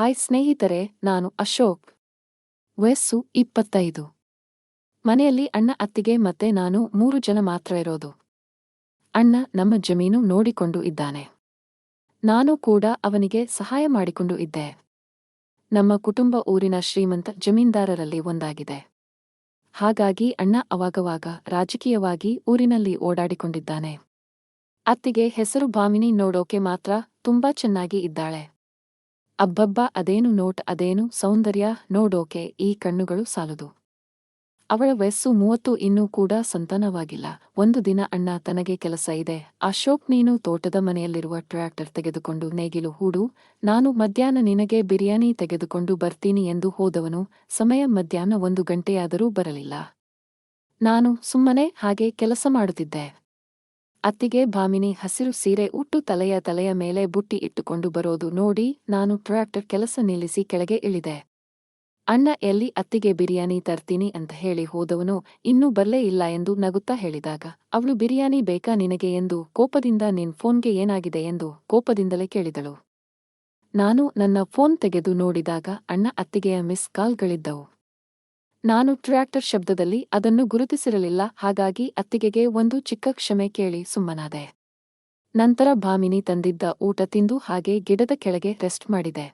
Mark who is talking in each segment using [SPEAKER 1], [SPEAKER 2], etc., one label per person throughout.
[SPEAKER 1] Hi ಸ್ನೇಹಿತರೆ, ನಾನು ಅಶೋಕ್. ವಯಸ್ಸು ಇಪ್ಪತ್ತೈದು. ಮನೆಯಲ್ಲಿ ಅಣ್ಣ, ಅತ್ತಿಗೆ ಮತ್ತೆ ನಾನು ಮೂರು ಜನ ಮಾತ್ರ ಇರೋದು. ಅಣ್ಣ ನಮ್ಮ ಜಮೀನು ನೋಡಿಕೊಂಡು ಇದ್ದಾನೆ. ನಾನು ಕೂಡ ಅವನಿಗೆ ಸಹಾಯ ಮಾಡಿಕೊಂಡು ಇದ್ದೆ. ನಮ್ಮ ಕುಟುಂಬ ಊರಿನ ಶ್ರೀಮಂತ ಜಮೀನ್ದಾರರಲ್ಲಿ ಒಂದಾಗಿದೆ. ಹಾಗಾಗಿ ಅಣ್ಣ ಅವಾಗವಾಗ ರಾಜಕೀಯವಾಗಿ ಊರಿನಲ್ಲಿ ಓಡಾಡಿಕೊಂಡಿದ್ದಾನೆ. ಅತ್ತಿಗೆ ಹೆಸರು ಭಾಮಿನಿ ನೋಡೋಕೆ ಮಾತ್ರ ತುಂಬಾ ಚೆನ್ನಾಗಿ ಇದ್ದಾಳೆ. ಅಬ್ಬಬ್ಬ, ಅದೇನು ನೋಟ್, ಅದೇನು ಸೌಂದರ್ಯ ನೋಡೋಕೆ ಈ ಕಣ್ಣುಗಳು ಸಾಲದು. ಅವಳ ವಯಸ್ಸು ಮೂವತ್ತು, ಇನ್ನೂ ಕೂಡ ಸಂತಾನವಾಗಿಲ್ಲ. ಒಂದು ದಿನ ಅಣ್ಣ ತನಗೆ ಕೆಲಸ ಇದೆ. ಅಶೋಕ್, ನೀನು ತೋಟದ ಮನೆಯಲ್ಲಿರುವ ಟ್ರ್ಯಾಕ್ಟರ್ ತೆಗೆದುಕೊಂಡು ನೇಗಿಲು ಹೂಡು. ನಾನು ಮಧ್ಯಾಹ್ನ ನಿನಗೆ ಬಿರಿಯಾನಿ ತೆಗೆದುಕೊಂಡು ಬರ್ತೀನಿ ಎಂದು ಹೋದವನು ಸಮಯ ಮಧ್ಯಾಹ್ನ ಒಂದು ಗಂಟೆಯಾದರೂ ಬರಲಿಲ್ಲ. ನಾನು ಸುಮ್ಮನೆ ಹಾಗೆ ಕೆಲಸ ಮಾಡುತ್ತಿದ್ದೆ. ಅತ್ತಿಗೆ ಭಾಮಿನಿ ಹಸಿರು ಸೀರೆ ಉಟ್ಟು ತಲೆಯ ತಲೆಯ ಮೇಲೆ ಬುಟ್ಟಿ ಇಟ್ಟುಕೊಂಡು ಬರೋದು ನೋಡಿ ನಾನು ಟ್ರ್ಯಾಕ್ಟರ್ ಕೆಲಸ ನಿಲ್ಲಿಸಿ ಕೆಳಗೆ ಇಳಿದೆ. ಅಣ್ಣ, ಎಲ್ಲಿ ಅತ್ತಿಗೆ ಬಿರಿಯಾನಿ ತರ್ತೀನಿ ಅಂತ ಹೇಳಿ ಹೋದವನು ಇನ್ನೂ ಬರ್ಲೇ ಇಲ್ಲ ಎಂದು ನಗುತ್ತಾ ಹೇಳಿದಾಗ, ಅವಳು, ಬಿರಿಯಾನಿ ಬೇಕಾ ನಿನಗೆ? ಎಂದು ಕೋಪದಿಂದ ನಿನ್ ಫೋನ್ಗೆ ಏನಾಗಿದೆ ಎಂದು ಕೋಪದಿಂದಲೇ ಕೇಳಿದಳು. ನಾನು ನನ್ನ ಫೋನ್ ತೆಗೆದು ನೋಡಿದಾಗ ಅಣ್ಣ ಅತ್ತಿಗೆಯ ಮಿಸ್ ಕಾಲ್ಗಳಿದ್ದವು. ನಾನು ಟ್ರ್ಯಾಕ್ಟರ್ ಶಬ್ದದಲ್ಲಿ ಅದನ್ನು ಗುರುತಿಸಿರಲಿಲ್ಲ, ಹಾಗಾಗಿ ಅತ್ತಿಗೆಗೆ ಒಂದು ಚಿಕ್ಕ ಕ್ಷಮೆ ಕೇಳಿ, ಸುಮ್ಮನಾದೆ. ನಂತರ ಭಾಮಿನಿ ತಂದಿದ್ದ ಊಟ ತಿಂದು ಹಾಗೆ ಗಿಡದ ಕೆಳಗೆ ರೆಸ್ಟ್ ಮಾಡಿದೆ.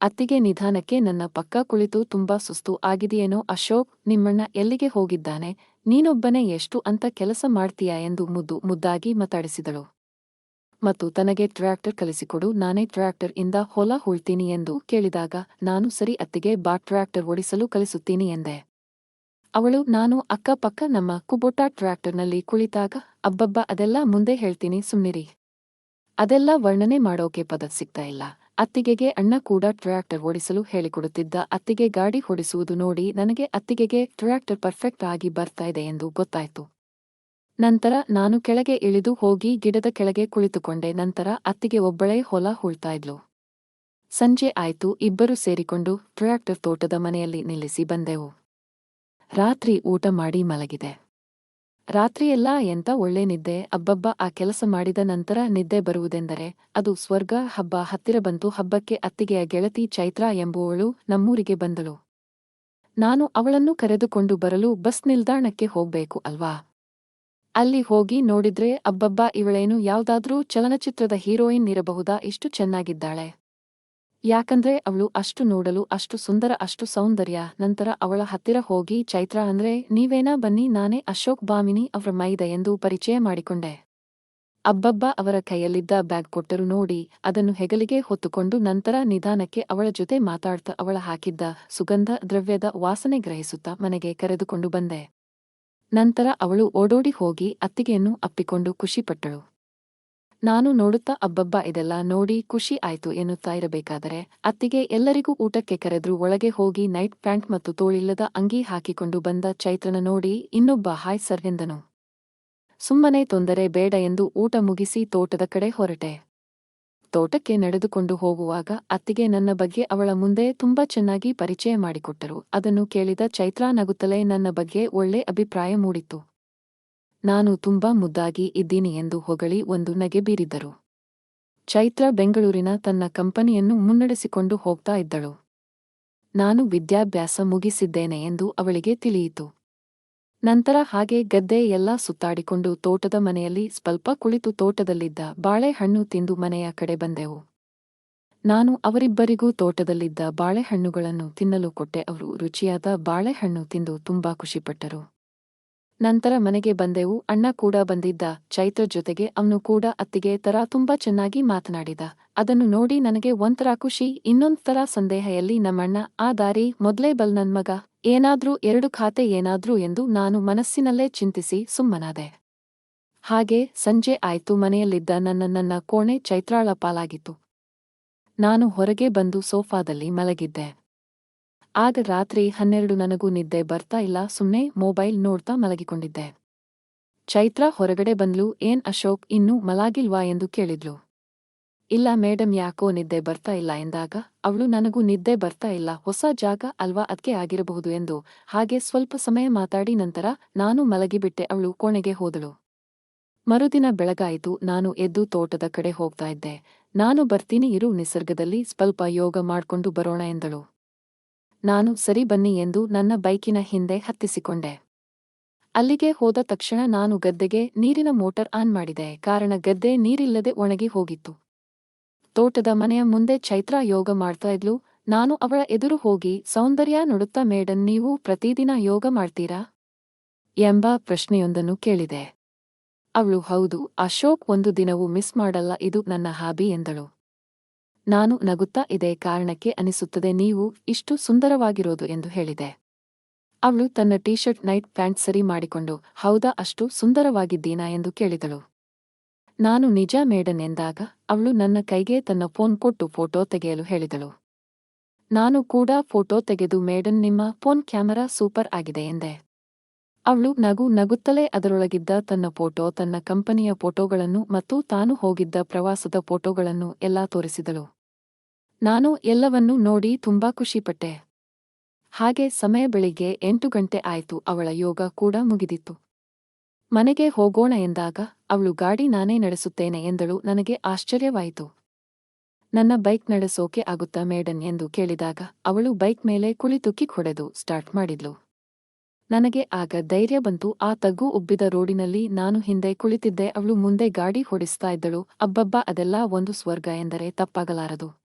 [SPEAKER 1] ಅತ್ತಿಗೆ ನಿಧಾನಕ್ಕೆ ನನ್ನ ಪಕ್ಕ ಕುಳಿತು ತುಂಬಾ ಸುಸ್ತು ಆಗಿದೆಯೇನೋ ಅಶೋಕ್, ನಿಮ್ಮಣ್ಣ ಎಲ್ಲಿಗೆ ಹೋಗಿದ್ದಾನೆ, ನೀನೊಬ್ಬನೇ ಎಷ್ಟು ಅಂತ ಕೆಲಸ ಮಾಡ್ತೀಯಾ ಎಂದು ಮುದ್ದು ಮುದ್ದಾಗಿ ಮಾತಾಡಿಸಿದಳು. ಮತ್ತು ತನಗೆ ಟ್ರ್ಯಾಕ್ಟರ್ ಕಲಿಸಿಕೊಡು, ನಾನೇ ಟ್ರ್ಯಾಕ್ಟರ್ ಇಂದ ಹೊಲ ಹೂಳ್ತೀನಿ ಎಂದು ಕೇಳಿದಾಗ, ನಾನು ಸರಿ ಅತ್ತಿಗೆ ಬಾ ಟ್ರ್ಯಾಕ್ಟರ್ ಓಡಿಸಲು ಕಲಿಸುತ್ತೀನಿ ಎಂದೆ. ಅವಳು, ನಾನು ಅಕ್ಕಪಕ್ಕ ನಮ್ಮ ಕುಬೋಟಾ ಟ್ರ್ಯಾಕ್ಟರ್ನಲ್ಲಿ ಕುಳಿತಾಗ, ಅಬ್ಬಬ್ಬ, ಅದೆಲ್ಲ ಮುಂದೆ ಹೇಳ್ತೀನಿ, ಸುಮ್ನಿರಿ. ಅದೆಲ್ಲ ವರ್ಣನೆ ಮಾಡೋಕೆ ಪದ ಸಿಗ್ತಾ ಇಲ್ಲ. ಅತ್ತಿಗೆಗೆ ಅಣ್ಣ ಕೂಡ ಟ್ರ್ಯಾಕ್ಟರ್ ಓಡಿಸಲು ಹೇಳಿಕೊಡುತ್ತಿದ್ದ ಅತ್ತಿಗೆ ಗಾಡಿ ಹೊಡಿಸುವುದು ನೋಡಿ ನನಗೆ ಅತ್ತಿಗೆಗೆ ಟ್ರ್ಯಾಕ್ಟರ್ ಪರ್ಫೆಕ್ಟ್ ಆಗಿ ಬರ್ತಾ ಇದೆ ಎಂದು ಗೊತ್ತಾಯ್ತು. ನಂತರ ನಾನು ಕೆಳಗೆ ಇಳಿದು ಹೋಗಿ ಗಿಡದ ಕೆಳಗೆ ಕುಳಿತುಕೊಂಡೆ, ನಂತರ ಅತ್ತಿಗೆ ಒಬ್ಬಳೇ ಹೊಲ ಹೂಳ್ತಾ ಇದ್ಲು. ಸಂಜೆ ಆಯ್ತು, ಇಬ್ಬರು ಸೇರಿಕೊಂಡು ಟ್ರ್ಯಾಕ್ಟರ್ ತೋಟದ ಮನೆಯಲ್ಲಿ ನಿಲ್ಲಿಸಿ ಬಂದೆವು. ರಾತ್ರಿ ಊಟ ಮಾಡಿ ಮಲಗಿದೆ. ರಾತ್ರಿಯೆಲ್ಲ ಎಂತ ಒಳ್ಳೆ ನಿದ್ದೆ, ಅಬ್ಬಬ್ಬ ಆ ಕೆಲಸ ಮಾಡಿದ ನಂತರ ನಿದ್ದೆ ಬರುವುದೆಂದರೆ ಅದು ಸ್ವರ್ಗ ಹಬ್ಬ ಹತ್ತಿರ ಬಂತು, ಹಬ್ಬಕ್ಕೆ ಅತ್ತಿಗೆಯ ಗೆಳತಿ ಚೈತ್ರ ಎಂಬುವಳು ನಮ್ಮೂರಿಗೆ ಬಂದಳು. ನಾನು ಅವಳನ್ನು ಕರೆದುಕೊಂಡು ಬರಲು ಬಸ್ ನಿಲ್ದಾಣಕ್ಕೆ ಹೋಗ್ಬೇಕು ಅಲ್ವಾ? ಅಲ್ಲಿ ಹೋಗಿ ನೋಡಿದ್ರೆ ಅಬ್ಬಬ್ಬ, ಇವಳೇನು ಯಾವ್ದಾದ್ರೂ ಚಲನಚಿತ್ರದ ಹೀರೋಯಿನ್ ಇರಬಹುದಾ? ಇಷ್ಟು ಚೆನ್ನಾಗಿದ್ದಾಳೆ. ಯಾಕಂದ್ರೆ ಅವಳು ಅಷ್ಟು ನೋಡಲು, ಅಷ್ಟು ಸುಂದರ, ಅಷ್ಟು ಸೌಂದರ್ಯ. ನಂತರ ಅವಳ ಹತ್ತಿರ ಹೋಗಿ ಚೈತ್ರ ಅಂದ್ರೆ, ನೀವೇನಾ ಬನ್ನಿ, ನಾನೇ ಅಶೋಕ್ ಬಾಮಿನಿ ಅವರ ಮೈದ ಎಂದು ಪರಿಚಯ ಮಾಡಿಕೊಂಡೆ. ಅಬ್ಬಬ್ಬ ಅವರ ಕೈಯಲ್ಲಿದ್ದ ಬ್ಯಾಗ್ ಕೊಟ್ಟರು ನೋಡಿ, ಅದನ್ನು ಹೆಗಲಿಗೆ ಹೊತ್ತುಕೊಂಡು ನಂತರ ನಿಧಾನಕ್ಕೆ ಅವಳ ಜೊತೆ ಮಾತಾಡ್ತಾ ಅವಳ ಹಾಕಿದ್ದ ಸುಗಂಧ ದ್ರವ್ಯದ ವಾಸನೆ ಗ್ರಹಿಸುತ್ತಾ ಮನೆಗೆ ಕರೆದುಕೊಂಡು ಬಂದೆ. ನಂತರ ಅವಳು ಓಡೋಡಿ ಹೋಗಿ ಅತ್ತಿಗೆಯನ್ನು ಅಪ್ಪಿಕೊಂಡು ಖುಷಿಪಟ್ಟಳು. ನಾನು ನೋಡುತ್ತಾ, ಅಬ್ಬಬ್ಬ, ಇದೆಲ್ಲ ನೋಡಿ ಖುಷಿ ಆಯ್ತು ಎನ್ನುತ್ತಾ ಇರಬೇಕಾದರೆ, ಅತ್ತಿಗೆ ಎಲ್ಲರಿಗೂ ಊಟಕ್ಕೆ ಕರೆದ್ರು ಒಳಗೆ ಹೋಗಿ ನೈಟ್ ಪ್ಯಾಂಟ್ ಮತ್ತು ತೋಳಿಲ್ಲದ ಅಂಗಿ ಹಾಕಿಕೊಂಡು ಬಂದ ಚೈತ್ರನ ನೋಡಿ ಇನ್ನೊಬ್ಬ ಹಾಯ್ ಸರ್ ಎಂದನು. ಸುಮ್ಮನೆ ತೊಂದರೆ ಬೇಡ ಎಂದು ಊಟ ಮುಗಿಸಿ ತೋಟದ ಕಡೆ ಹೊರಟೆ. ತೋಟಕ್ಕೆ ನಡೆದುಕೊಂಡು ಹೋಗುವಾಗ ಅತ್ತಿಗೆ ನನ್ನ ಬಗ್ಗೆ ಅವಳ ಮುಂದೆ ತುಂಬಾ ಚೆನ್ನಾಗಿ ಪರಿಚಯ ಮಾಡಿಕೊಟ್ಟರು. ಅದನ್ನು ಕೇಳಿದ ಚೈತ್ರಾ ನಗುತ್ತಲೇ ನನ್ನ ಬಗ್ಗೆ ಒಳ್ಳೆ ಅಭಿಪ್ರಾಯ ಮೂಡಿತು ನಾನು ತುಂಬಾ ಮುದ್ದಾಗಿ ಇದ್ದೀನಿ ಎಂದು ಹೊಗಳಿ ಒಂದು ನಗೆ ಬೀರಿದರು ಚೈತ್ರ ಬೆಂಗಳೂರಿನ ತನ್ನ ಕಂಪನಿಯನ್ನು ಮುನ್ನಡೆಸಿಕೊಂಡು ಹೋಗ್ತಾ ಇದ್ದಳು. ನಾನು ವಿದ್ಯಾಭ್ಯಾಸ ಮುಗಿಸಿದ್ದೇನೆ ಎಂದು ಅವಳಿಗೆ ತಿಳಿಯಿತು. ನಂತರ ಹಾಗೆ ಗದ್ದೆ ಎಲ್ಲ ಸುತ್ತಾಡಿಕೊಂಡು ತೋಟದ ಮನೆಯಲ್ಲಿ ಸ್ವಲ್ಪ ಕುಳಿತು ತೋಟದಲ್ಲಿದ್ದ ಬಾಳೆಹಣ್ಣು ತಿಂದು ಮನೆಯ ಕಡೆ ಬಂದೆವು. ನಾನು ಅವರಿಬ್ಬರಿಗೂ ತೋಟದಲ್ಲಿದ್ದ ಬಾಳೆಹಣ್ಣುಗಳನ್ನು ತಿನ್ನಲು ಕೊಟ್ಟೆ. ಅವರು ರುಚಿಯಾದ ಬಾಳೆಹಣ್ಣು ತಿಂದು ತುಂಬಾ ಖುಷಿಪಟ್ಟರು. ನಂತರ ಮನೆಗೆ ಬಂದೆವು, ಅಣ್ಣ ಕೂಡ ಬಂದಿದ್ದ. ಚೈತ್ರ ಜೊತೆಗೆ ಅವನು ಕೂಡ ಅತ್ತಿಗೆ ತರ ತುಂಬಾ ಚೆನ್ನಾಗಿ ಮಾತನಾಡಿದ. ಅದನ್ನು ನೋಡಿ ನನಗೆ ಒಂಥರ ಖುಷಿ ಇನ್ನೊಂದ್ ತರ ಸಂದೇಹ ಎಲ್ಲಿ ನಮ್ಮಣ್ಣ, ಆ ದಾರಿ, ಮೊದ್ಲೇ ಬಲ್ ನನ್ ಮಗ, ಏನಾದ್ರೂ ಎರಡು ಖಾತೆ ಏನಾದ್ರೂ ಎಂದು ನಾನು ಮನಸ್ಸಿನಲ್ಲೇ ಚಿಂತಿಸಿ ಸುಮ್ಮನಾದೆ. ಹಾಗೆ ಸಂಜೆ ಆಯ್ತು, ಮನೆಯಲ್ಲಿದ್ದ ನನ್ನ ನನ್ನ ಕೋಣೆ ಚೈತ್ರಾಳ ಪಾಲಾಗಿತ್ತು. ನಾನು ಹೊರಗೆ ಬಂದು ಸೋಫಾದಲ್ಲಿ ಮಲಗಿದ್ದೆ. ಆಗ ರಾತ್ರಿ ಹನ್ನೆರಡು ನನಗೂ ನಿದ್ದೆ ಬರ್ತಾ ಇಲ್ಲ ಸುಮ್ಮನೆ ಮೊಬೈಲ್ ನೋಡ್ತಾ ಮಲಗಿಕೊಂಡಿದ್ದೆ. ಚೈತ್ರ ಹೊರಗಡೆ ಬಂದ್ಲು, ಏನ್ ಅಶೋಕ್, ಇನ್ನೂ ಮಲಾಗಿಲ್ವಾ ಎಂದು ಕೇಳಿದ್ಲು. ಇಲ್ಲ ಮೇಡಮ್ ಯಾಕೋ ನಿದ್ದೆ ಬರ್ತಾ ಇಲ್ಲ ಎಂದಾಗ, ಅವಳು ನನಗೂ ನಿದ್ದೆ ಬರ್ತಾ ಇಲ್ಲ, ಹೊಸ ಜಾಗ ಅಲ್ವಾ ಅದ್ಕೆ ಆಗಿರಬಹುದು ಎಂದು, ಹಾಗೆ ಸ್ವಲ್ಪ ಸಮಯ ಮಾತಾಡಿ ನಂತರ ನಾನು ಮಲಗಿಬಿಟ್ಟೆ, ಅವಳು ಕೋಣೆಗೆ ಹೋದಳು. ಮರುದಿನ ಬೆಳಗಾಯಿತು, ನಾನು ಎದ್ದು ತೋಟದ ಕಡೆ ಹೋಗ್ತಾ ಇದ್ದೆ. ನಾನು ಬರ್ತೀನಿ, ಇರು, ನಿಸರ್ಗದಲ್ಲಿ ಸ್ವಲ್ಪ ಯೋಗ ಮಾಡ್ಕೊಂಡು ಬರೋಣ ಎಂದಳು. ನಾನು ಸರಿ ಬನ್ನಿ ಎಂದು ನನ್ನ ಬೈಕಿನ ಹಿಂದೆ ಹತ್ತಿಸಿಕೊಂಡೆ. ಅಲ್ಲಿಗೆ ಹೋದ ತಕ್ಷಣ ನಾನು ಗದ್ದೆಗೆ ನೀರಿನ ಮೋಟರ್ ಆನ್ ಮಾಡಿದೆ, ಕಾರಣ ಗದ್ದೆ ನೀರಿಲ್ಲದೆ ಒಣಗಿ ಹೋಗಿತ್ತು. ತೋಟದ ಮನೆಯ ಮುಂದೆ ಚೈತ್ರ ಯೋಗ ಮಾಡ್ತಾ ಇದ್ಲು, ನಾನು ಅವಳ ಎದುರು ಹೋಗಿ, ಸೌಂದರ್ಯ ನೋಡುತ್ತಾ ಮೇಡನ್ ನೀವು ಪ್ರತಿದಿನ ಯೋಗ ಮಾಡ್ತೀರಾ? ಎಂಬ ಪ್ರಶ್ನೆಯೊಂದನ್ನು ಕೇಳಿದೆ. ಅವಳು, ಹೌದು, ಅಶೋಕ್ ಒಂದು ದಿನವೂ ಮಿಸ್ ಮಾಡಲ್ಲ, ಇದು ನನ್ನ ಹಾಬಿ, ಎಂದಳು. ನಾನು ನಗುತ್ತಾ ಇದೇ ಕಾರಣಕ್ಕೆ ಅನಿಸುತ್ತದೆ, ನೀವು ಇಷ್ಟು ಸುಂದರವಾಗಿರೋದು ಎಂದು ಹೇಳಿದೆ. ಅವಳು ತನ್ನ ಟೀ ಶರ್ಟ್ ನೈಟ್ ಪ್ಯಾಂಟ್ ಸರಿ ಮಾಡಿಕೊಂಡು, ಹೌದಾ, ಅಷ್ಟು ಸುಂದರವಾಗಿದ್ದೀನಾ ಎಂದು ಕೇಳಿದಳು. ನಾನು ನಿಜ ಮೇಡನ್ ಎಂದಾಗ, ಅವಳು ನನ್ನ ಕೈಗೆ ತನ್ನ ಫೋನ್ ಕೊಟ್ಟು ಫೋಟೋ ತೆಗೆಯಲು ಹೇಳಿದಳು. ನಾನು ಕೂಡ ಫೋಟೋ ತೆಗೆದು ಮೇಡನ್ ನಿಮ್ಮ ಫೋನ್ ಕ್ಯಾಮರಾ ಸೂಪರ್ ಆಗಿದೆ ಎಂದೆ. ಅವಳು ನಗು ನಗುತ್ತಲೇ ಅದರೊಳಗಿದ್ದ ತನ್ನ ಫೋಟೋ, ತನ್ನ ಕಂಪನಿಯ ಫೋಟೋಗಳನ್ನು ಮತ್ತು ತಾನು ಹೋಗಿದ್ದ ಪ್ರವಾಸದ ಫೋಟೋಗಳನ್ನು ಎಲ್ಲಾ ತೋರಿಸಿದಳು. ನಾನು ಎಲ್ಲವನ್ನೂ ನೋಡಿ ತುಂಬಾ ಖುಷಿಪಟ್ಟೆ. ಹಾಗೆ ಸಮಯ ಬೆಳಿಗ್ಗೆ ಎಂಟು ಗಂಟೆ ಆಯಿತು, ಅವಳ ಯೋಗ ಕೂಡ ಮುಗಿದಿತ್ತು. ಮನೆಗೆ ಹೋಗೋಣ ಎಂದಾಗ, ಅವಳು ಗಾಡಿ ನಾನೇ ನಡೆಸುತ್ತೇನೆ ಎಂದಳು, ನನಗೆ ಆಶ್ಚರ್ಯವಾಯಿತು. ನನ್ನ ಬೈಕ್ ನಡೆಸೋಕೆ ಆಗುತ್ತಾ ಮೇಡನ್ ಎಂದು ಕೇಳಿದಾಗ, ಅವಳು ಬೈಕ್ ಮೇಲೆ ಕುಳಿತು ಕಿಕ್ ಹೊಡೆದು ಸ್ಟಾರ್ಟ್ ಮಾಡಿದ್ಲು. ನನಗೆ ಆಗ ಧೈರ್ಯ ಬಂತು. ಆ ತಗ್ಗು ಉಬ್ಬಿದ ರೋಡಿನಲ್ಲಿ ನಾನು ಹಿಂದೆ ಕುಳಿತಿದ್ದೆ. ಅವಳು ಮುಂದೆ ಗಾಡಿ ಹೊಡಿಸ್ತಾ ಇದ್ದಳು. ಅಬ್ಬಬ್ಬ, ಅದೆಲ್ಲ ಒಂದು ಸ್ವರ್ಗ ಎಂದರೆ ತಪ್ಪಾಗಲಾರದು.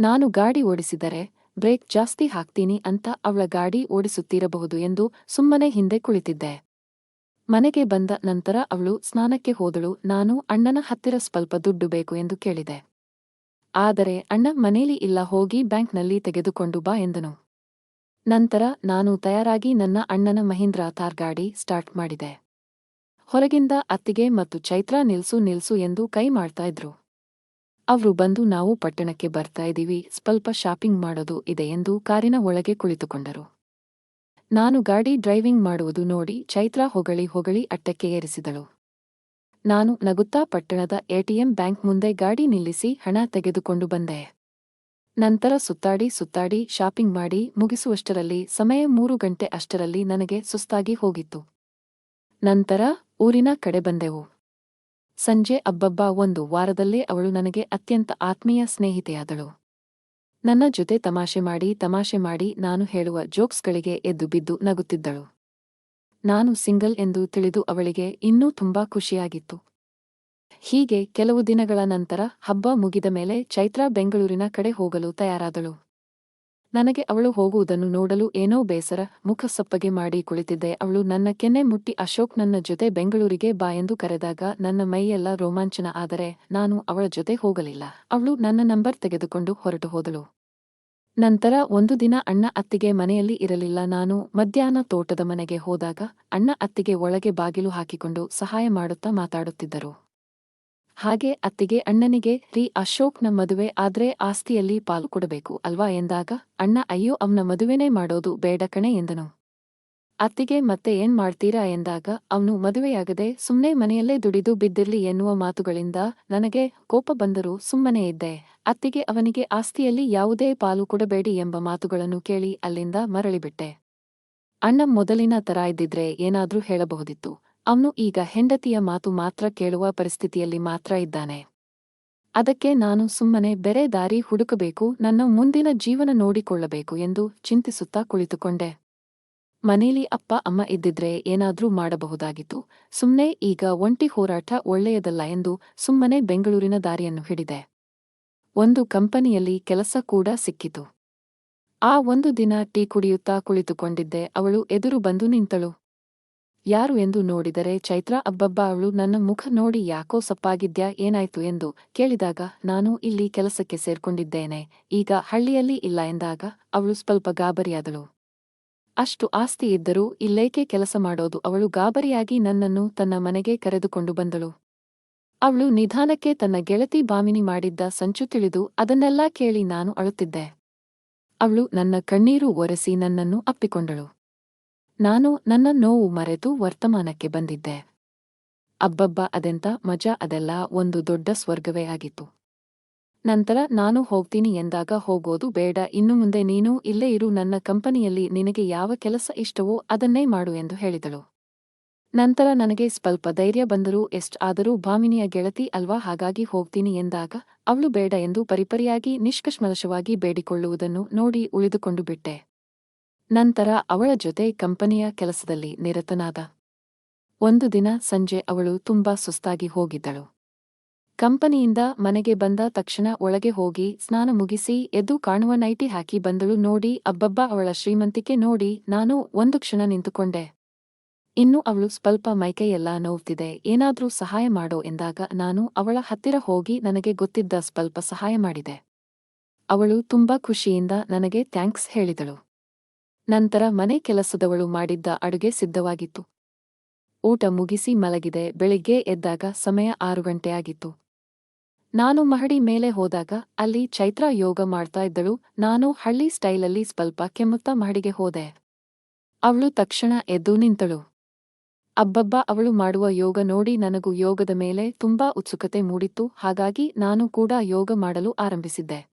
[SPEAKER 1] ನಾನು ಗಾಡಿ ಓಡಿಸಿದರೆ ಬ್ರೇಕ್ ಜಾಸ್ತಿ ಹಾಕ್ತೀನಿ ಅಂತ ಅವಳ ಗಾಡಿ ಓಡಿಸುತ್ತಿರಬಹುದು ಎಂದು ಸುಮ್ಮನೆ ಹಿಂದೆ ಕುಳಿತಿದ್ದೆ. ಮನೆಗೆ ಬಂದ ನಂತರ ಅವಳು ಸ್ನಾನಕ್ಕೆ ಹೋದಳು. ನಾನು ಅಣ್ಣನ ಹತ್ತಿರ ಸ್ವಲ್ಪ ದುಡ್ಡು ಬೇಕು ಎಂದು ಕೇಳಿದೆ. ಆದರೆ ಅಣ್ಣ ಮನೇಲಿ ಇಲ್ಲ, ಹೋಗಿ ಬ್ಯಾಂಕ್ನಲ್ಲಿ ತೆಗೆದುಕೊಂಡು ಬಾ ಎಂದನು. ನಂತರ ನಾನು ತಯಾರಾಗಿ ನನ್ನ ಅಣ್ಣನ ಮಹೀಂದ್ರ ಥಾರ್ ಗಾಡಿ ಸ್ಟಾರ್ಟ್ ಮಾಡಿದೆ. ಹೊರಗಿಂದ ಅತ್ತಿಗೆ ಮತ್ತು ಚೈತ್ರ ನಿಲ್ಸು ನಿಲ್ಸು ಎಂದು ಕೈ ಮಾಡ್ತಾ ಇದ್ರು. ಅವ್ರು ಬಂದು ನಾವು ಪಟ್ಟಣಕ್ಕೆ ಬರ್ತಾ ಇದ್ದೀವಿ, ಸ್ವಲ್ಪ ಶಾಪಿಂಗ್ ಮಾಡೋದು ಇದೆ ಎಂದು ಕಾರಿನ ಒಳಗೆ ಕುಳಿತುಕೊಂಡರು. ನಾನು ಗಾಡಿ ಡ್ರೈವಿಂಗ್ ಮಾಡುವುದು ನೋಡಿ ಚೈತ್ರ ಹೊಗಳಿ ಹೊಗಳಿ ಅಟ್ಟಕ್ಕೆ ಏರಿಸಿದಳು. ನಾನು ನಗುತ್ತಾ ಪಟ್ಟಣದ ಎಟಿಎಂ ಬ್ಯಾಂಕ್ ಮುಂದೆ ಗಾಡಿ ನಿಲ್ಲಿಸಿ ಹಣ ತೆಗೆದುಕೊಂಡು ಬಂದೆ. ನಂತರ ಸುತ್ತಾಡಿ ಸುತ್ತಾಡಿ ಶಾಪಿಂಗ್ ಮಾಡಿ ಮುಗಿಸುವಷ್ಟರಲ್ಲಿ ಸಮಯ ಮೂರು ಗಂಟೆ ಅಷ್ಟರಲ್ಲಿ ನನಗೆ ಸುಸ್ತಾಗಿ ಹೋಗಿತ್ತು. ನಂತರ ಊರಿನ ಕಡೆ ಬಂದೆವು. ಸಂಜೆ ಅಬ್ಬಬ್ಬ ಒಂದು ವಾರದಲ್ಲೇ ಅವಳು ನನಗೆ ಅತ್ಯಂತ ಆತ್ಮೀಯ ಸ್ನೇಹಿತೆಯಾದಳು. ನನ್ನ ಜೊತೆ ತಮಾಷೆ ಮಾಡಿ ತಮಾಷೆ ಮಾಡಿ ನಾನು ಹೇಳುವ ಜೋಕ್ಸ್ಗಳಿಗೆ ಎದ್ದು ಬಿದ್ದು ನಗುತ್ತಿದ್ದಳು. ನಾನು ಸಿಂಗಲ್ ಎಂದು ತಿಳಿದು ಅವಳಿಗೆ ಇನ್ನೂ ತುಂಬಾ ಖುಷಿಯಾಗಿತ್ತು. ಹೀಗೆ ಕೆಲವು ದಿನಗಳ ನಂತರ ಹಬ್ಬ ಮುಗಿದ ಮೇಲೆ ಚೈತ್ರ ಬೆಂಗಳೂರಿನ ಕಡೆ ಹೋಗಲು ತಯಾರಾದಳು. ನನಗೆ ಅವಳು ಹೋಗುವುದನ್ನು ನೋಡಲು ಏನೋ ಬೇಸರ, ಮುಖ ಸಪ್ಪಗೆ ಮಾಡಿ ಕುಳಿತಿದ್ದೆ. ಅವಳು ನನ್ನ ಕೆನ್ನೆ ಮುಟ್ಟಿ ಅಶೋಕ್ ನನ್ನ ಜೊತೆ ಬೆಂಗಳೂರಿಗೆ ಬಾ ಎಂದು ಕರೆದಾಗ ನನ್ನ ಮೈಯೆಲ್ಲ ರೋಮಾಂಚನ ಆದರೆ ನಾನು ಅವಳ ಜೊತೆ ಹೋಗಲಿಲ್ಲ. ಅವಳು ನನ್ನ ನಂಬರ್ ತೆಗೆದುಕೊಂಡು ಹೊರಟು ಹೋದಳು. ನಂತರ ಒಂದು ದಿನ ಅಣ್ಣ ಅತ್ತಿಗೆ ಮನೆಯಲ್ಲಿ ಇರಲಿಲ್ಲ. ನಾನು ಮಧ್ಯಾಹ್ನ ತೋಟದ ಮನೆಗೆ ಹೋದಾಗ ಅಣ್ಣ ಅತ್ತಿಗೆ ಒಳಗೆ ಬಾಗಿಲು ಹಾಕಿಕೊಂಡು ಸಹಾಯ ಮಾಡುತ್ತಾ ಮಾತಾಡುತ್ತಿದ್ದರು. ಹಾಗೆ ಅತ್ತಿಗೆ ಅಣ್ಣನಿಗೆ, ರೀ ಅಶೋಕ್ನ ಮದುವೆ ಆದ್ರೆ ಆಸ್ತಿಯಲ್ಲಿ ಪಾಲು ಕೊಡಬೇಕು ಅಲ್ವಾ ಎಂದಾಗ, ಅಣ್ಣ ಅಯ್ಯೋ ಅವನ ಮದುವೆನೇ ಮಾಡೋದು ಬೇಡ ಕಣೆ ಎಂದನು. ಅತ್ತಿಗೆ ಮತ್ತೆ ಏನ್ ಮಾಡ್ತೀರಾ ಎಂದಾಗ, ಅವನು ಮದುವೆಯಾಗದೆ ಸುಮ್ಮನೆ ಮನೆಯಲ್ಲೇ ದುಡಿದು ಬಿದ್ದಿರ್ಲಿ ಎನ್ನುವ ಮಾತುಗಳಿಂದ ನನಗೆ ಕೋಪ ಬಂದರೂ ಸುಮ್ಮನೆ ಇದ್ದೆ. ಅತ್ತಿಗೆ ಅವನಿಗೆ ಆಸ್ತಿಯಲ್ಲಿ ಯಾವುದೇ ಪಾಲು ಕೊಡಬೇಡಿ ಎಂಬ ಮಾತುಗಳನ್ನು ಕೇಳಿ ಅಲ್ಲಿಂದ ಮರಳಿಬಿಟ್ಟೆ. ಅಣ್ಣ ಮೊದಲಿನ ತರ ಇದ್ದಿದ್ರೆ ಏನಾದ್ರೂ ಹೇಳಬಹುದಿತ್ತು. ಅವನು ಈಗ ಹೆಂಡತಿಯ ಮಾತು ಮಾತ್ರ ಕೇಳುವ ಪರಿಸ್ಥಿತಿಯಲ್ಲಿ ಮಾತ್ರ ಇದ್ದಾನೆ. ಅದಕ್ಕೆ ನಾನು ಸುಮ್ಮನೆ ಬೇರೆ ದಾರಿ ಹುಡುಕಬೇಕು, ನನ್ನ ಮುಂದಿನ ಜೀವನ ನೋಡಿಕೊಳ್ಳಬೇಕು ಎಂದು ಚಿಂತಿಸುತ್ತಾ ಕುಳಿತುಕೊಂಡೆ. ಮನೇಲಿ ಅಪ್ಪ, ಅಮ್ಮ ಇದ್ದಿದ್ರೆ ಏನಾದ್ರೂ ಮಾಡಬಹುದಾಗಿತ್ತು. ಸುಮ್ಮನೆ ಈಗ ಒಂಟಿ ಹೋರಾಟ ಒಳ್ಳೆಯದಲ್ಲ ಎಂದು ಸುಮ್ಮನೆ ಬೆಂಗಳೂರಿನ ದಾರಿಯನ್ನು ಹಿಡಿದೆ. ಒಂದು ಕಂಪನಿಯಲ್ಲಿ ಕೆಲಸ ಕೂಡ ಸಿಕ್ಕಿತು. ಆ ಒಂದು ದಿನ ಟೀ ಕುಡಿಯುತ್ತಾ ಕುಳಿತುಕೊಂಡಿದ್ದೆ, ಅವಳು ಎದುರು ಬಂದು ನಿಂತಳು. ಯಾರು ಎಂದು ನೋಡಿದರೆ ಚೈತ್ರಾ, ಅಬ್ಬಬ್ಬ, ಅವಳು ನನ್ನ ಮುಖ ನೋಡಿ ಯಾಕೋ ಸಪ್ಪಾಗಿದ್ಯಾ, ಏನಾಯ್ತು ಎಂದು ಕೇಳಿದಾಗ, ನಾನು ಇಲ್ಲಿ ಕೆಲಸಕ್ಕೆ ಸೇರ್ಕೊಂಡಿದ್ದೇನೆ, ಈಗ ಹಳ್ಳಿಯಲ್ಲಿ ಇಲ್ಲ ಎಂದಾಗ ಅವಳು ಸ್ವಲ್ಪ ಗಾಬರಿಯಾದಳು. ಅಷ್ಟು ಆಸ್ತಿ ಇದ್ದರೂ ಇಲ್ಲೇಕೆ ಕೆಲಸ ಮಾಡೋದು, ಅವಳು ಗಾಬರಿಯಾಗಿ ನನ್ನನ್ನು ತನ್ನ ಮನೆಗೆ ಕರೆದುಕೊಂಡು ಬಂದಳು. ಅವಳು ನಿಧಾನಕ್ಕೆ ತನ್ನ ಗೆಳತಿ ಬಾಮಿನಿ ಮಾಡಿದ್ದ ಸಂಚು ತಿಳಿದು ಅದನ್ನೆಲ್ಲಾ ಕೇಳಿ ನಾನು ಅಳುತ್ತಿದ್ದೆ. ಅವಳು ನನ್ನ ಕಣ್ಣೀರು ಒರೆಸಿ ನನ್ನನ್ನು ಅಪ್ಪಿಕೊಂಡಳು. ನಾನು ನನ್ನ ನೋವು ಮರೆತು ವರ್ತಮಾನಕ್ಕೆ ಬಂದಿದ್ದೆ. ಅಬ್ಬಬ್ಬ, ಅದೆಂತ ಮಜಾ, ಅದೆಲ್ಲ ಒಂದು ದೊಡ್ಡ ಸ್ವರ್ಗವೇ ಆಗಿತ್ತು. ನಂತರ ನಾನು ಹೋಗ್ತೀನಿ ಎಂದಾಗ ಹೋಗೋದು ಬೇಡ, ಇನ್ನು ಮುಂದೆ ನೀನು ಇಲ್ಲೇ ಇರು, ನನ್ನ ಕಂಪನಿಯಲ್ಲಿ ನಿನಗೆ ಯಾವ ಕೆಲಸ ಇಷ್ಟವೋ ಅದನ್ನೇ ಮಾಡು ಎಂದು ಹೇಳಿದಳು. ನಂತರ ನನಗೆ ಸ್ವಲ್ಪ ಧೈರ್ಯ ಬಂದರೂ ಎಷ್ಟ್ ಆದರೂ ಭಾಮಿನಿಯ ಗೆಳತಿ ಅಲ್ವಾ, ಹಾಗಾಗಿ ಹೋಗ್ತೀನಿ ಎಂದಾಗ ಅವಳು ಬೇಡ ಎಂದು ಪರಿಪರಿಯಾಗಿ ನಿಷ್ಕಶ್ಮಲಶವಾಗಿ ಬೇಡಿಕೊಳ್ಳುವುದನ್ನು ನೋಡಿ ಉಳಿದುಕೊಂಡು ಬಿಟ್ಟೆ. ನಂತರ ಅವಳ ಜೊತೆ ಕಂಪನಿಯ ಕೆಲಸದಲ್ಲಿ ನಿರತನಾದ. ಒಂದು ದಿನ ಸಂಜೆ ಅವಳು ತುಂಬಾ ಸುಸ್ತಾಗಿ ಹೋಗಿದ್ದಳು. ಕಂಪನಿಯಿಂದ ಮನೆಗೆ ಬಂದ ತಕ್ಷಣ ಒಳಗೆ ಹೋಗಿ ಸ್ನಾನ ಮುಗಿಸಿ ಎದ್ದು ಕಾಣುವ ನೈಟಿ ಹಾಕಿ ಬಂದಳು ನೋಡಿ, ಅಬ್ಬಬ್ಬ, ಅವಳ ಶ್ರೀಮಂತಿಕೆ ನೋಡಿ ನಾನು ಒಂದು ಕ್ಷಣ ನಿಂತುಕೊಂಡೆ. ಇನ್ನು ಅವಳು ಸ್ವಲ್ಪ ಮೈಕೈಯೆಲ್ಲ ನೋವ್ತಿದೆ, ಏನಾದ್ರೂ ಸಹಾಯ ಮಾಡೋ ಎಂದಾಗ ನಾನು ಅವಳ ಹತ್ತಿರ ಹೋಗಿ ನನಗೆ ಗೊತ್ತಿದ್ದ ಸ್ವಲ್ಪ ಸಹಾಯ ಮಾಡಿದೆ. ಅವಳು ತುಂಬಾ ಖುಷಿಯಿಂದ ನನಗೆ ಥ್ಯಾಂಕ್ಸ್ ಹೇಳಿದಳು. ನಂತರ ಮನೆ ಕೆಲಸದವಳು ಮಾಡಿದ್ದ ಅಡುಗೆ ಸಿದ್ಧವಾಗಿತ್ತು. ಊಟ ಮುಗಿಸಿ ಮಲಗಿದೆ. ಬೆಳಿಗ್ಗೆ ಎದ್ದಾಗ ಸಮಯ ಆರು ಗಂಟೆಯಾಗಿತ್ತು ನಾನು ಮಹಡಿ ಮೇಲೆ ಹೋದಾಗ ಅಲ್ಲಿ ಚೈತ್ರ ಯೋಗ ಮಾಡ್ತಾ ಇದ್ದಳು. ನಾನು ಹಳ್ಳಿ ಸ್ಟೈಲಲ್ಲಿ ಸ್ವಲ್ಪ ಕೆಮ್ಮುತ್ತಾ ಮಹಡಿಗೆ ಹೋದೆ. ಅವಳು ತಕ್ಷಣ ಎದ್ದು ನಿಂತಳು. ಅಬ್ಬಬ್ಬ, ಅವಳು ಮಾಡುವ ಯೋಗ ನೋಡಿ ನನಗೂ ಯೋಗದ ಮೇಲೆ ತುಂಬಾ ಉತ್ಸುಕತೆ ಮೂಡಿತ್ತು. ಹಾಗಾಗಿ ನಾನು ಕೂಡ ಯೋಗ ಮಾಡಲು ಆರಂಭಿಸಿದ್ದೆ.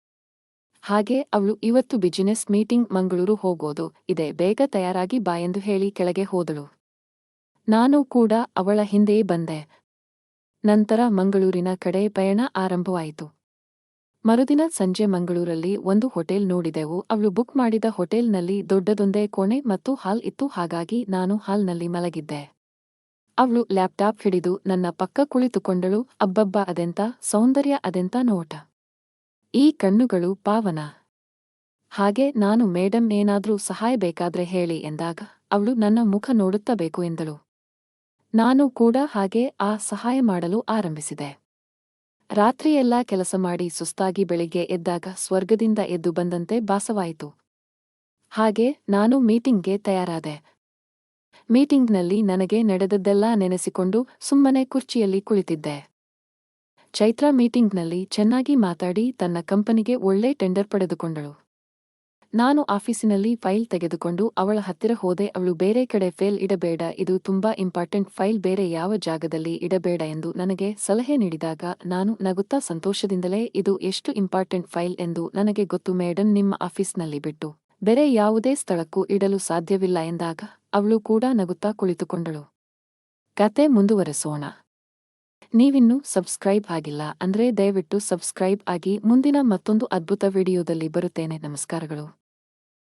[SPEAKER 1] ಹಾಗೆ ಅವಳು ಇವತ್ತು ಬಿಜಿನೆಸ್ ಮೀಟಿಂಗ್ ಮಂಗಳೂರು ಹೋಗೋದು. ಇದೆ, ಬೇಗ ತಯಾರಾಗಿ ಬಾ ಎಂದು ಹೇಳಿ ಕೆಳಗೆ ಹೋದಳು. ನಾನು ಕೂಡ ಅವಳ ಹಿಂದೆಯೇ ಬಂದೆ. ನಂತರ ಮಂಗಳೂರಿನ ಕಡೆ ಪಯಣ ಆರಂಭವಾಯಿತು. ಮರುದಿನ ಸಂಜೆ ಮಂಗಳೂರಲ್ಲಿ ಒಂದು ಹೋಟೆಲ್ ನೋಡಿದೆವು. ಅವಳು ಬುಕ್ ಮಾಡಿದ ಹೋಟೆಲ್ನಲ್ಲಿ ದೊಡ್ಡದೊಂದೇ ಕೋಣೆ ಮತ್ತು ಹಾಲ್ ಇತ್ತು. ಹಾಗಾಗಿ ನಾನು ಹಾಲ್ನಲ್ಲಿ ಮಲಗಿದ್ದೆ. ಅವಳು ಲ್ಯಾಪ್ಟಾಪ್ ಹಿಡಿದು ನನ್ನ ಪಕ್ಕ ಕುಳಿತುಕೊಂಡಳು. ಅಬ್ಬಬ್ಬ ಅದೆಂತ, ಸೌಂದರ್ಯ ಅದೆಂತ ನೋಟ. ಈ ಕಣ್ಣುಗಳು ಪಾವನ. ಹಾಗೆ ನಾನು ಮೇಡಮ್ ಏನಾದ್ರೂ ಸಹಾಯ ಬೇಕಾದ್ರೆ ಹೇಳಿ ಎಂದಾಗ, ಅವಳು ನನ್ನ ಮುಖ ನೋಡುತ್ತಬೇಕು ಎಂದಳು. ನಾನು ಕೂಡ ಹಾಗೆ ಆ ಸಹಾಯ ಮಾಡಲು ಆರಂಭಿಸಿದೆ. ರಾತ್ರಿಯೆಲ್ಲ ಕೆಲಸ ಮಾಡಿ ಸುಸ್ತಾಗಿ ಬೆಳಿಗ್ಗೆ ಎದ್ದಾಗ ಸ್ವರ್ಗದಿಂದ ಎದ್ದು ಬಂದಂತೆ ಭಾಸವಾಯಿತು. ಹಾಗೆ ನಾನು ಮೀಟಿಂಗ್ಗೆ ತಯಾರಾದೆ. ಮೀಟಿಂಗ್ನಲ್ಲಿ ನನಗೆ ನಡೆದದ್ದೆಲ್ಲ ನೆನೆಸಿಕೊಂಡು ಸುಮ್ಮನೆ ಕುರ್ಚಿಯಲ್ಲಿ ಕುಳಿತಿದ್ದೆ. ಚೈತ್ರ ಮೀಟಿಂಗ್ನಲ್ಲಿ ಚೆನ್ನಾಗಿ ಮಾತಾಡಿ ತನ್ನ ಕಂಪನಿಗೆ ಒಳ್ಳೆ ಟೆಂಡರ್ ಪಡೆದುಕೊಂಡಳು. ನಾನು ಆಫೀಸಿನಲ್ಲಿ ಫೈಲ್ ತೆಗೆದುಕೊಂಡು ಅವಳ ಹತ್ತಿರ ಹೋದೆ, ಅವಳು ಬೇರೆ ಕಡೆ ಫೇಲ್ ಇಡಬೇಡ, ಇದು ತುಂಬಾ ಇಂಪಾರ್ಟೆಂಟ್ ಫೈಲ್, ಬೇರೆ ಯಾವ ಜಾಗದಲ್ಲಿ ಇಡಬೇಡ ಎಂದು ನನಗೆ ಸಲಹೆ ನೀಡಿದಾಗ ನಾನು ನಗುತ್ತಾ ಸಂತೋಷದಿಂದಲೇ, ಇದು ಎಷ್ಟು ಇಂಪಾರ್ಟೆಂಟ್ ಫೈಲ್ ಎಂದು ನನಗೆ ಗೊತ್ತು ಮೇಡಮ್ ನಿಮ್ಮ ಆಫೀಸ್ನಲ್ಲಿ ಬಿಟ್ಟು ಬೇರೆ ಯಾವುದೇ ಸ್ಥಳಕ್ಕೂ ಇಡಲು ಸಾಧ್ಯವಿಲ್ಲ ಎಂದಾಗ ಅವಳು ಕೂಡ ನಗುತ್ತಾ ಕುಳಿತುಕೊಂಡಳು. ಕತೆ ಮುಂದುವರೆಸೋಣ. ನೀವಿನ್ನೂ ಸಬ್ಸ್ಕ್ರೈಬ್ ಆಗಿಲ್ಲ ಅಂದ್ರೆ ದಯವಿಟ್ಟು ಸಬ್ಸ್ಕ್ರೈಬ್ ಆಗಿ ಮುಂದಿನ ಮತ್ತೊಂದು ಅದ್ಭುತ ವಿಡಿಯೋದಲ್ಲಿ ಬರುತ್ತೇನೆ. ನಮಸ್ಕಾರಗಳು.